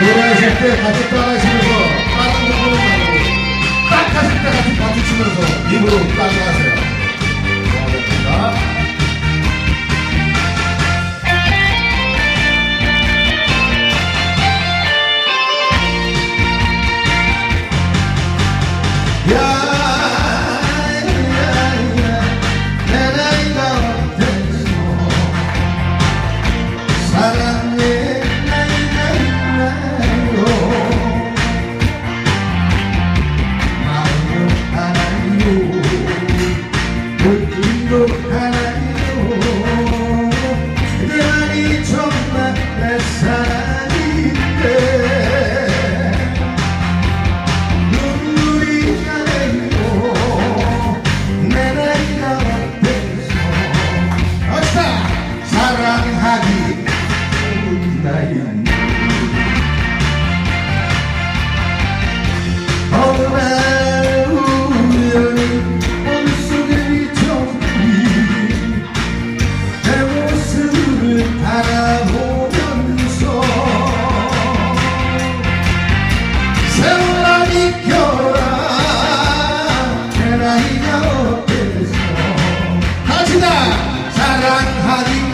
노래하실 때 같이 따라하시면서 다른 부분은 말고 딱 하실 때 같이 박수 치면서 입으로 따라하세요. 사랑하기 때문이다연 어느 날 우연히 온수의 정리 내 모습을 바라보면서 세월이 겨라 내 나이가 어때서 하지나 사랑하기